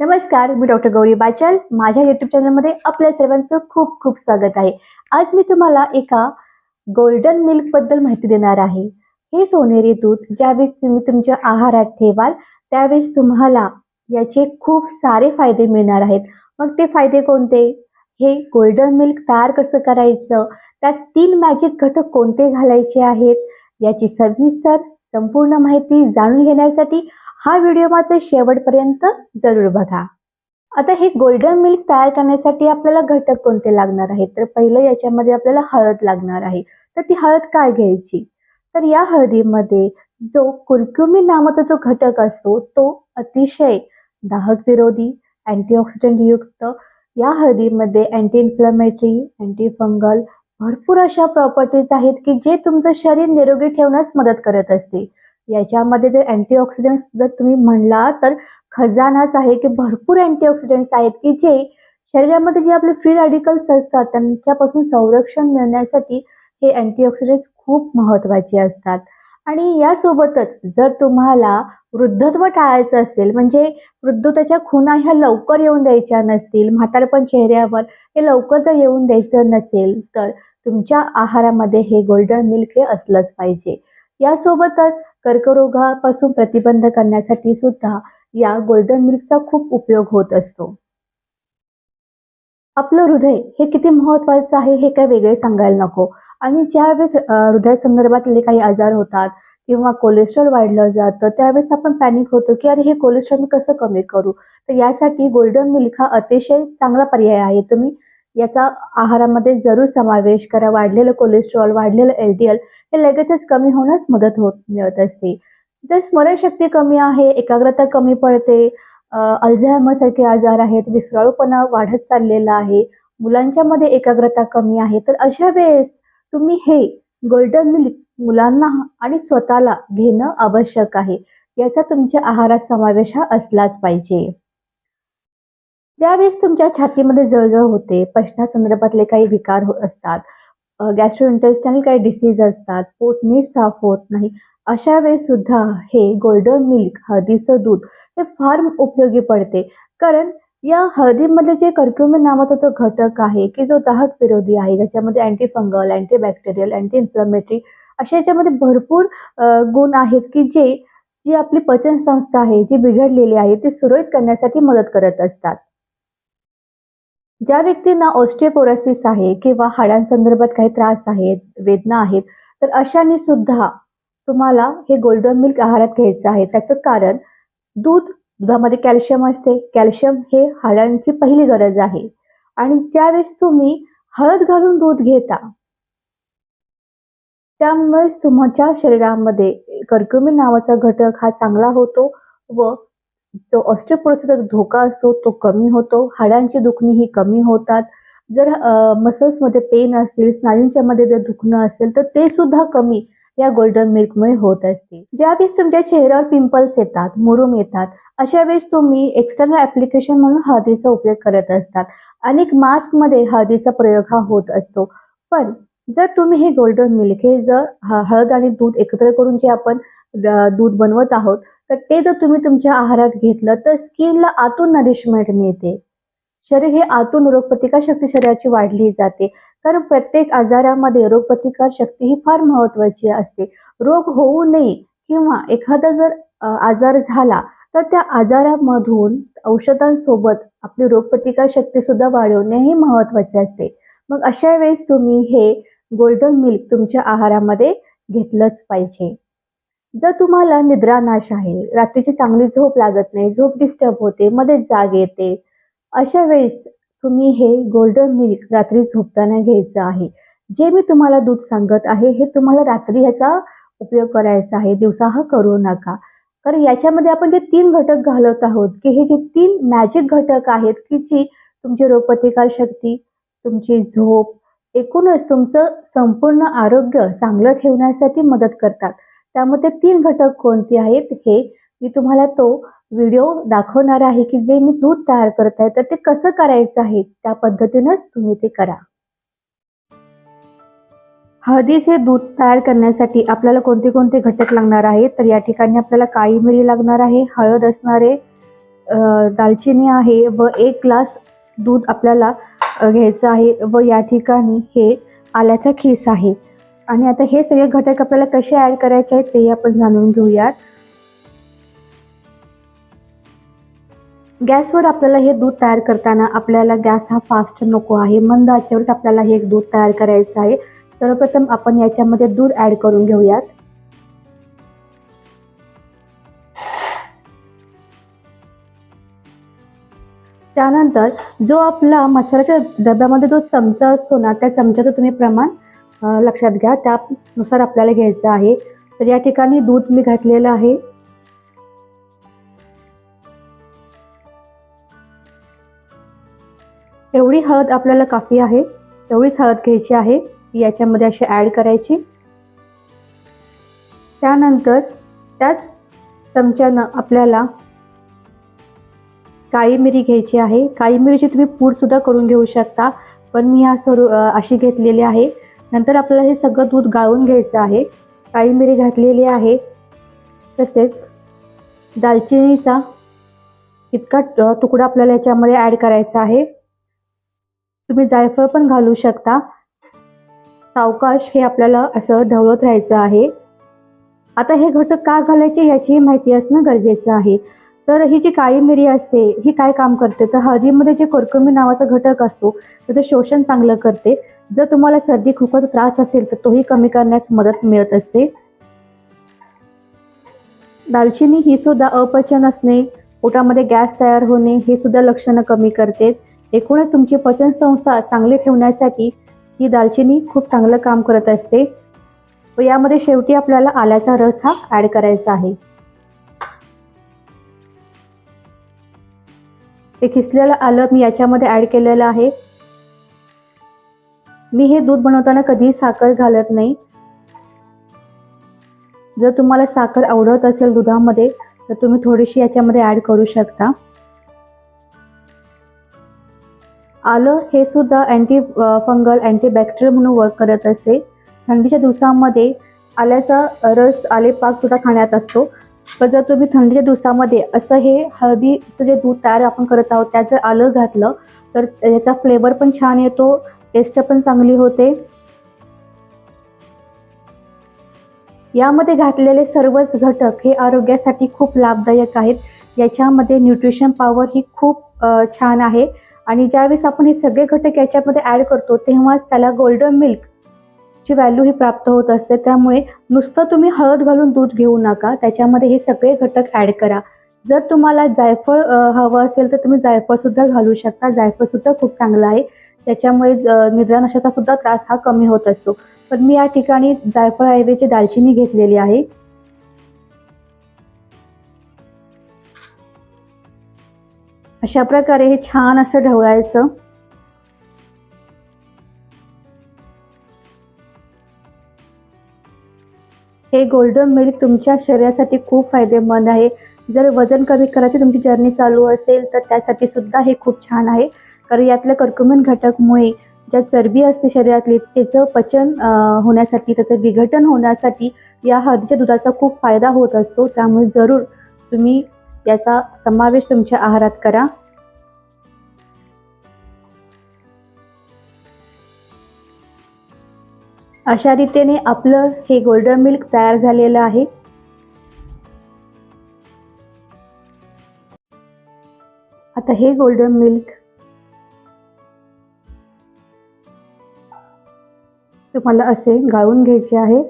नमस्कार मी डॉक्टर गौरी बाचल. माझ्या युट्यूब चॅनलमध्ये आपल्या सर्वांचं खूप खूप स्वागत आहे. आज मी तुम्हाला एका गोल्डन मिल्कबद्दल माहिती देणार आहे. हे सोनेरी दूध ज्यावेळेस तुम्ही तुमच्या आहारात ठेवाल त्यावेळेस तुम्हाला याचे खूप सारे फायदे मिळणार आहेत. मग ते फायदे कोणते? हे गोल्डन मिल्क तयार कसं करायचं? त्यात तीन मॅजिक घटक कोणते घालायचे आहेत? याची सविस्तर संपूर्ण माहिती जाणून घेण्यासाठी हा व्हिडिओ मात्र शेवटपर्यंत जरूर बघा. आता हे गोल्डन मिल्क तयार करण्यासाठी आपल्याला घटक कोणते लागणार आहेत? तर पहिलं याच्यामध्ये आपल्याला हळद लागणार आहे. तर ती हळद काय घ्यायची? तर या हळदीमध्ये जो कुरक्युमिन नावाचा जो घटक असतो तो अतिशय दाहक विरोधी अँटीऑक्सिडंट युक्त या हळदीमध्ये अँटी इन्फ्लमेटरी अँटी फंगल भरपूर अशा प्रॉपर्टीज आहेत की जे तुमचं शरीर निरोगी ठेवण्यास मदत करत असते. याच्यामध्ये जर अँटीऑक्सिडंट्स जर तुम्ही म्हणला तर खजानाच आहे की भरपूर अँटीऑक्सिडंट्स आहेत की जे शरीरामध्ये जे आपले फ्री रॅडिकल्स असतात त्यांच्यापासून संरक्षण मिळण्यासाठी हे अँटीऑक्सिडंट्स खूप महत्त्वाचे असतात. आणि यासोबतच जर तुम्हाला वृद्धत्व टाळायचं असेल म्हणजे वृद्धत्वाच्या खुणा ह्या लवकर येऊन द्यायच्या नसतील म्हातारपण चेहऱ्यावर हे लवकर जर येऊन द्यायचं नसेल तर तुमच्या आहारामध्ये हे गोल्डन मिल्क हे असलंच पाहिजे. यासोबतच कर्करोगापासून प्रतिबंध करण्यासाठी सुद्धा या गोल्डन मिल्कचा खूप उपयोग होत असतो. आपलं हृदय हे किती महत्वाचं आहे हे काय वेगळे सांगायला नको. आणि ज्यावेळेस हृदय संदर्भातले काही आजार होतात किंवा कोलेस्ट्रॉल वाढलं जातं त्यावेळेस आपण पॅनिक होतो की अरे हे कोलेस्ट्रॉल मी कसं कमी करू? तर यासाठी गोल्डन मिल्क हा अतिशय चांगला पर्याय आहे. तुम्ही याचा आहारामध्ये जरूर समावेश करा. वाढलेलं कोलेस्ट्रॉल वाढलेलं एल डी एल हे लगेचच कमी होण्यास मदत होत मिळत असते. जर स्मरणशक्ती कमी आहे एकाग्रता कमी पडते अल्झायमर सारखे आजार आहेत विसराळूपणा वाढत चाललेला आहे मुलांच्या मध्ये एकाग्रता कमी आहे. तर अशा वेळेस तुम्ही हे गोल्डन मिल्क मुलांना आणि स्वतःला घेणं आवश्यक आहे. याचा तुमच्या आहारात समावेश हा असलाच पाहिजे. ज्यावेळेस तुमच्या छातीमध्ये जळजळ होते पचनासंदर्भातले काही विकार हो असतात गॅस्ट्रोइंटेस्टाइनल काही डिसीज असतात पोट नीट साफ होत नाही अशा वेळेस सुद्धा हे गोल्डन मिल्क हळदीचं दूध हे फार उपयोगी पडते. कारण या हळदीमध्ये जे कर्क्युमिन नावाचा जो घटक आहे की जो दाहक विरोधी आहे ज्याच्यामध्ये anti fungal anti bacterial anti inflammatory अशा याच्यामध्ये भरपूर गुण आहेत की जे जी आपली पचन संस्था आहे जी बिघडलेली आहे ती सुरळीत करण्यासाठी मदत करत असतात. ज्या व्यक्तींना ऑस्टिओपोरोसिस आहे किंवा हाडांसंदर्भात काही त्रास आहेत वेदना आहेत तर अशाने सुद्धा तुम्हाला हे गोल्डन मिल्क आहारात घ्यायचं आहे. त्याचं कारण दूध दुधामध्ये कॅल्शियम असते. कॅल्शियम हे हाडांची पहिली गरज आहे. आणि त्यावेळेस तुम्ही हळद घालून दूध घेता. त्यामुळेच तुमच्या शरीरामध्ये कर्क्युमिन नावाचा घटक हा चांगला होतो व जो ऑस्टिओपोरोसिसचा धोका असतो तो कमी होतो. हाडांची दुखणी ही कमी होतात. जर मसल्समध्ये पेन असतील स्नायूंच्या मध्ये जर दुखणं असेल तर ते सुद्धा कमी या गोल्डन मिल्कमुळे होत असते. ज्यावेळेस तुमच्या चेहऱ्यावर पिंपल्स येतात मुरुम येतात अशा वेळेस तुम्ही एक्सटर्नल ऍप्लिकेशन म्हणून हळदीचा उपयोग करत असतात. अनेक मास्कमध्ये हळदीचा प्रयोग हा होत असतो. पण जर तुम्ही हे गोल्डन मिल्क हे जर हळद आणि दूध एकत्र करून जे आपण दूध बनवत आहोत तर ते जर तुम्ही तुमच्या आहारात घेतलं तर स्किनला आतून नरिशमेंट मिळते. शरीर हे आतून रोगप्रतिकार शक्ती शरीराची वाढली जाते. कारण प्रत्येक आजारामध्ये रोगप्रतिकार शक्ती ही फार महत्वाची असते. रोग होऊ नये किंवा एखादा जर आजार झाला तर त्या आजारामधून औषधांसोबत आपली रोगप्रतिकार शक्ती सुद्धा वाढवणे हे महत्त्वाचे असते. मग अशा वेळेस तुम्ही हे गोल्डन मिल्क तुमच्या आहारामध्ये घेतलंच पाहिजे. जर तुम्हाला निद्रानाश आहे रात्रीची चांगली झोप लागत नाही झोप डिस्टर्ब होते मध्ये जाग येते अशा वेळेस तुम्ही हे गोल्डन मिल्क रात्री झोपताना घ्यायचं आहे. जे मी तुम्हाला दूध सांगत आहे हे तुम्हाला रात्री ह्याचा उपयोग करायचा आहे. दिवसा हा करू नका. कारण याच्यामध्ये आपण जे तीन घटक घालत आहोत की हे जे तीन मॅजिक घटक आहेत की जी तुमची रोगप्रतिकार शक्ती तुमची झोप एकूणच तुमचं संपूर्ण आरोग्य चांगलं ठेवण्यासाठी मदत करतात. त्यामध्ये तीन घटक कोणते आहेत हे मी तुम्हाला तो व्हिडिओ दाखवणार आहे की जे मी दूध तयार करत आहे तर ते कसं करायचं आहे त्या पद्धतीनंच तुम्ही ते करा. हळदीचे दूध तयार करण्यासाठी आपल्याला कोणते कोणते घटक लागणार आहेत तर या ठिकाणी आपल्याला काळी मिरी लागणार आहे हळद असणारे दालचिनी आहे व एक ग्लास दूध आपल्याला घ्यायचं आहे व या ठिकाणी हे आल्याचा खीस आहे. आणि आता हे सगळे घटक आपल्याला कसे ॲड करायचे आहेत ते आपण जाणून घेऊयात. गॅसवर आपल्याला हे दूध तयार करताना आपल्याला गॅस हा फास्ट नको आहे. मंद आचेवरच आपल्याला हे दूध तयार करायचं आहे. सर्वप्रथम आपण याच्यामध्ये दूध ॲड करून घेऊयात. त्यानंतर जो आपला मसाल्याच्या डब्यामध्ये जो चमचा असतो ना त्या चमच्याचं तुम्ही प्रमाण लक्षात घ्या. त्यानुसार आपल्याला घ्यायचं आहे. तर या ठिकाणी दूध मी घातलेलं आहे. एवढी हळद आपल्याला काफी आहे. तेवढीच हळद घ्यायची आहे. याच्यामध्ये अशी ॲड करायची. त्यानंतर त्याच चमच्यानं आपल्याला काळी मिरी घ्यायची आहे. काळी मिरीची तुम्ही पूडसुद्धा करून घेऊ शकता. पण मी ह्या सर्व अशी घेतलेली आहे. नंतर आपल्याला हे सगळं दूध गाळून घ्यायचं आहे. काळी मिरी घातलेली आहे. तसेच दालचिनीचा इतका तुकडा आपल्याला याच्यामध्ये ॲड करायचा आहे. तुम्ही जायफळ पण घालू शकता. सावकाश हे आपल्याला असं ढवळत राहायचं आहे. आता हे घटक का घालायचे याचीही माहिती असणं गरजेचं आहे. तर ही जी काळी मिरी असते ही काय काम करते? तर हळदीमध्ये जे कोरकमी नावाचा घटक असतो त्याचं शोषण चांगलं करते. जर तुम्हाला सर्दी खूपच त्रास असेल तर तोही कमी करण्यास मदत मिळत असते. दालचिनी ही सुद्धा अपचन असणे पोटामध्ये गॅस तयार होणे हे सुद्धा लक्षणं कमी करते. एकूणच तुमची पचनसंस्था चांगली ठेवण्यासाठी ही दालचिनी खूप चांगलं काम करत असते. व यामध्ये शेवटी आपल्याला आल्याचा रस हा ॲड करायचा आहे. ते खिसलेलं आलं मी याच्यामध्ये ॲड केलेलं आहे. मी हे दूध बनवताना कधीही साखर घालत नाही. जर तुम्हाला साखर आवडत असेल दुधामध्ये तर तुम्ही थोडीशी याच्यामध्ये ॲड करू शकता. आलं हे सुद्धा अँटी फंगल अँटीबॅक्टेरियल म्हणून वर्क करत असते. थंडीच्या दिवसामध्ये आल्याचा रस आलेपाक सुद्धा खाण्यात असतो. पण जर तुम्ही थंडीच्या दिवसामध्ये असं हे हळदीचं जे दूध तयार आपण करत आहोत त्यात जर आलं घातलं तर याचा फ्लेवर पण छान येतो टेस्ट पण चांगली होते. यामध्ये घातलेले सर्वच घटक हे आरोग्यासाठी खूप लाभदायक आहेत. याच्यामध्ये न्यूट्रिशन पॉवर ही खूप छान आहे. आणि ज्यावेळेस आपण हे सगळे घटक याच्यामध्ये ॲड करतो तेव्हाच त्याला गोल्डन मिल्क ची व्हॅल्यू ही प्राप्त होत असते. त्यामुळे नुसतं तुम्ही हळद घालून दूध घेऊ नका. त्याच्यामध्ये हे सगळे घटक ॲड करा. जर तुम्हाला जायफळ हवं असेल तर तुम्ही जायफळ सुद्धा घालू शकता. जायफळ सुद्धा खूप चांगलं आहे. त्याच्यामुळे अ, निद्रानशाचा सुद्धा त्रास हा कमी होत असतो. पण मी या ठिकाणी जायफळऐवजी दालचिनी घेतलेली आहे. अशा प्रकारे हे छान असं ढवळायचं. हे गोल्डन मिल्क तुमच्या शरीरासाठी खूप फायदेमंद आहे. जर वजन कमी करायची तुमची जर्नी चालू असेल तर त्यासाठी सुद्धा हे खूप छान आहे. कारण यातल्या कर्कुमिन घटकमुळे ज्या चरबी असते शरीरातली त्याचं पचन होण्यासाठी त्याचं विघटन होण्यासाठी या हळदीच्या दुधाचा खूप फायदा होत असतो. त्यामुळे जरूर तुम्ही याचा समावेश तुमच्या आहारात करा. अशा रीतीने आपलं हे गोल्डन मिल्क तयार झालेलं आहे. आता हे गोल्डन मिल्क तुम्हाला असे गाळून घ्यायचे आहे.